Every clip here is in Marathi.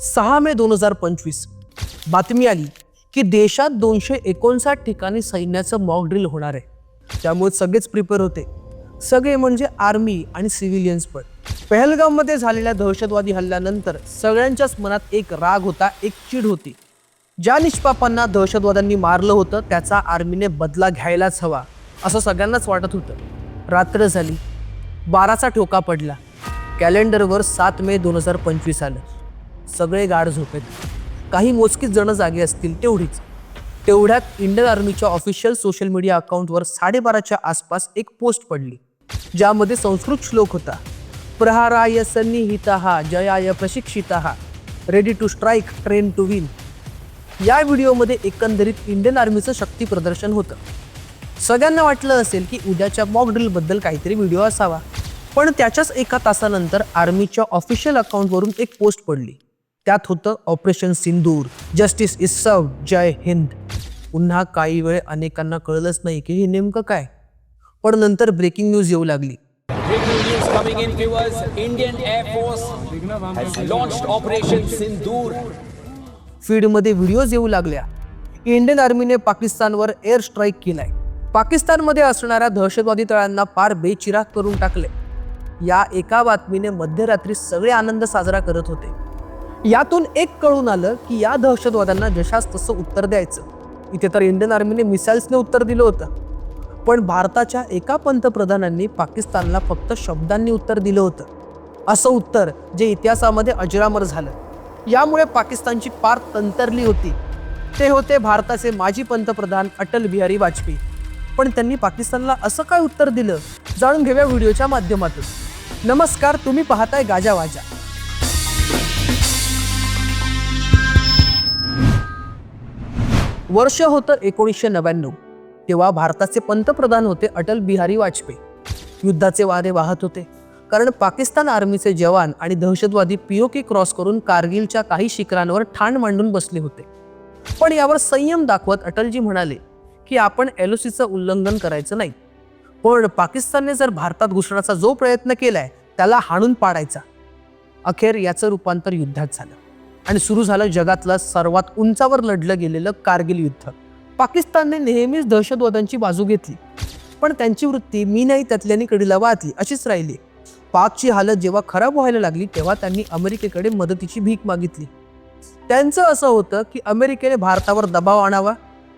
सहा मे दोन हजार पंचवीस. बातमी आली की देशात दोनशे एकोणसाठ ठिकाणी सैन्याचं मॉक ड्रिल होणार आहे. त्यामुळे सगळेच प्रिपेअर होते. सगळे म्हणजे आर्मी आणि सिव्हिलियन्स पण. पहलगाममध्ये झालेल्या दहशतवादी हल्ल्यानंतर सगळ्यांच्याच मनात एक राग होता एक चिड होती. ज्या निष्पापांना दहशतवाद्यांनी मारलं होतं त्याचा आर्मीने बदला घ्यायलाच हवा असं सगळ्यांनाच वाटत होतं. रात्र झाली. बाराचा ठोका पडला. कॅलेंडरवर सात मे दोन हजार पंचवीस आलं. सगळे गाढ झोपेत. काही मोजकीच जण जागे असतील तेवढीच. तेवढ्यात इंडियन आर्मीच्या ऑफिशियल सोशल मीडिया अकाउंटवर साडेबाराच्या आसपास एक पोस्ट पडली. ज्यामध्ये संस्कृत श्लोक होता. प्रहाराय सन्निहिता जयाय प्रशिक्षिता ready to strike train to win या व्हिडिओमध्ये एकंदरीत इंडियन आर्मीचं शक्ती प्रदर्शन होतं. सगळ्यांना वाटलं असेल की उद्याच्या मॉक ड्रिलबद्दल काहीतरी व्हिडिओ असावा. पण त्याच्याच एका तासानंतर आर्मीच्या ऑफिशियल अकाउंटवरून एक पोस्ट पडली. त्यात होतं ऑपरेशन सिंदूर. जस्टिस इज सर्व जय हिंद. पुन्हा काही वेळ अनेकांना कळलंच नाही की हे नेमकं काय. पण नंतर ब्रेकिंग न्यूज येऊ लागली. फीडमध्ये व्हिडिओज येऊ लागल्या. इंडियन आर्मीने पाकिस्तानवर एअर स्ट्राईक केलाय. पाकिस्तानमध्ये असणाऱ्या दहशतवादी तळांना पार बेचिराग करून टाकले या एका बातमीने मध्यरात्री सगळे आनंद साजरा करत होते. यातून एक कळून आलं की या दहशतवाद्यांना जशास तसं उत्तर द्यायचं. इथे तर इंडियन आर्मीने मिसाईल्सने उत्तर दिलं होतं. पण भारताच्या एका पंतप्रधानांनी पाकिस्तानला फक्त शब्दांनी उत्तर दिलं होतं. असं उत्तर जे इतिहासामध्ये अजरामर झालं. यामुळे पाकिस्तानची पार तंतरली होती. ते होते भारताचे माजी पंतप्रधान अटल बिहारी वाजपेयी. पण त्यांनी पाकिस्तानला असं काय उत्तर दिलं? जाणून घेऊया व्हिडिओच्या माध्यमातून. नमस्कार तुम्ही पाहताय गाजा वाजा. वर्ष होतं एकोणीसशे नव्याण्णव. तेव्हा भारताचे पंतप्रधान होते अटल बिहारी वाजपेयी. युद्धाचे वारे वाहत होते. कारण पाकिस्तान आर्मीचे जवान आणि दहशतवादी पीओके क्रॉस करून कारगिलच्या काही शिखरांवर ठाण मांडून बसले होते. पण यावर संयम दाखवत अटलजी म्हणाले की आपण एलओसीचं उल्लंघन करायचं नाही. पण पाकिस्तानने जर भारतात घुसण्याचा जो प्रयत्न केलाय त्याला हाणून पाडायचा. अखेर याचं रूपांतर युद्धात झालं. आणि सुरू झालं जगातलं सर्वात उंचावर लढलं गेलेलं कारगिल युद्ध. पाकिस्तानने नेहमीच दहशतवाद्यांची बाजू घेतली पण त्यांची वृत्ती मी नाही त्यातल्यानी कडीला वाहती अशीच राहिली. पाकची हालत जेव्हा खराब व्हायला लागली तेव्हा त्यांनी अमेरिकेकडे मदतीची भीक मागितली. त्यांचं असं होतं की अमेरिकेने भारतावर दबाव आणावा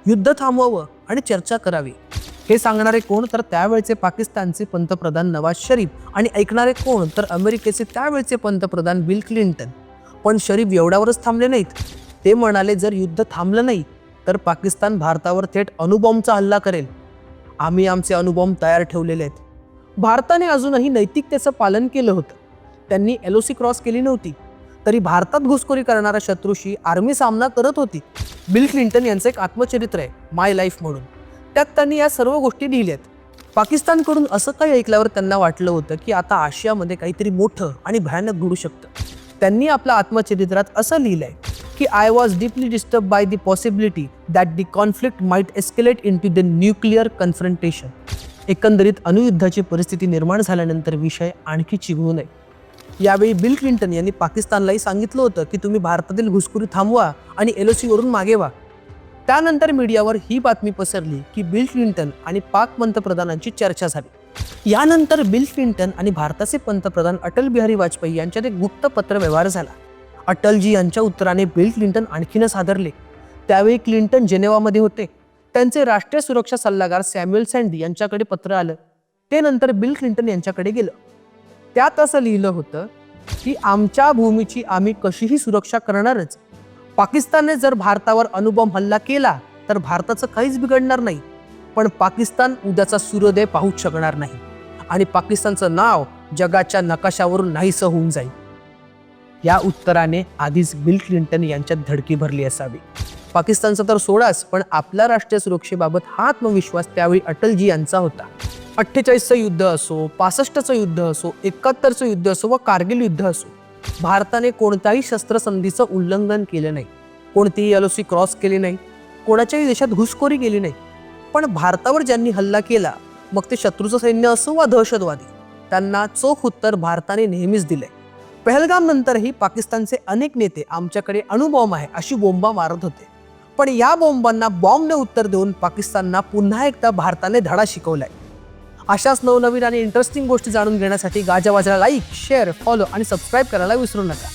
युद्ध थांबवावं आणि चर्चा करावी. हे सांगणारे कोण? तर त्यावेळचे पाकिस्तानचे पंतप्रधान नवाज शरीफ. आणि ऐकणारे कोण? तर अमेरिकेचे त्यावेळचे पंतप्रधान बिल क्लिंटन. पण शरीफ एवढ्यावरच थांबले नाहीत. ते म्हणाले जर युद्ध थांबलं नाही तर पाकिस्तान भारतावर थेट अणुबॉम्बचा हल्ला करेल. आम्ही आमचे अणुबॉम्ब तयार ठेवलेले आहेत. भारताने अजूनही नैतिकतेचं पालन केलं होतं. त्यांनी एल ओ सी क्रॉस केली नव्हती. तरी भारतात घुसखोरी करणाऱ्या शत्रूशी आर्मी सामना करत होती. बिल क्लिंटन यांचं एक आत्मचरित्र आहे माय लाईफ म्हणून. त्यात त्यांनी या सर्व गोष्टी लिहिल्यात पाकिस्तानकडून असं काही ऐकल्यावर त्यांना वाटलं होतं की आता आशियामध्ये काहीतरी मोठं आणि भयानक घडू शकतं. त्यांनी आपल्या आत्मचरित्रात असं लिहिलंय की I was deeply disturb by the possibility that the conflict might escalate into the nuclear confrontation एकंदरीत अणुयुद्धाची परिस्थिती निर्माण झाल्यानंतर विषय आणखी चिघळू नये. यावेळी बिल क्लिंटन यांनी पाकिस्तानलाही सांगितलं होतं की तुम्ही भारतातील घुसखोरी थांबवा आणि एल वरून मागे व्हा. त्यानंतर मीडियावर ही बातमी पसरली की बिल क्लिंटन आणि पाक पंतप्रधानांची चर्चा झाली. यानंतर बिल क्लिंटन आणि भारताचे पंतप्रधान अटल बिहारी वाजपेयी यांच्यात एक गुप्त पत्र व्यवहार झाला. अटलजी यांच्या उत्तराने बिल क्लिंटन आणखीनच हादरले. त्यावेळी क्लिंटन जेनेवामध्ये होते. त्यांचे राष्ट्रीय सुरक्षा सल्लागार सॅम्युअल सँडी यांच्याकडे पत्र आलं. ते नंतर बिल क्लिंटन यांच्याकडे गेलं. त्यात असं लिहिलं होतं की आमच्या भूमीची आम्ही कशीही सुरक्षा करणारच. पाकिस्तानने जर भारतावर अणुबॉम्ब हल्ला केला तर भारताचं काहीच बिघडणार नाही. पण पाकिस्तान उद्याचा सूर्योदय पाहूच शकणार नाही. आणि पाकिस्तानचं नाव जगाच्या नकाशावरून नाहीसं होऊन जाईल. या उत्तराने आधीच बिल क्लिंटन यांच्यात धडकी भरली असावी. पाकिस्तानचा तर सोडाच पण आपल्या राष्ट्रीय सुरक्षेबाबत हा आत्मविश्वास त्यावेळी अटलजी यांचा होता. अठ्ठेचाळीसचं युद्ध असो पासष्टचं युद्ध असो एकाहत्तरचं युद्ध असो व कारगिल युद्ध असो भारताने कोणत्याही शस्त्रसंधीचं उल्लंघन केलं नाही. कोणतीही एलओसी क्रॉस केली नाही. कोणाच्याही देशात घुसखोरी केली नाही. पण भारतावर ज्यांनी हल्ला केला मग ते शत्रूचं सैन्य असो वा दहशतवादी त्यांना चोख उत्तर भारताने नेहमीच दिलंय. पहलगाम नंतरही पाकिस्तानचे अनेक नेते आमच्याकडे अणुबॉम्ब आहे अशी बोंबा मारत होते. पण या बॉम्बांना बॉम्बने उत्तर देऊन पाकिस्तानना पुन्हा एकदा भारताने धडा शिकवलाय. अशाच नवनवीन आणि इंटरेस्टिंग गोष्टी जाणून घेण्यासाठी गाजावाजाला लाईक शेअर फॉलो आणि सबस्क्राईब करायला विसरू नका.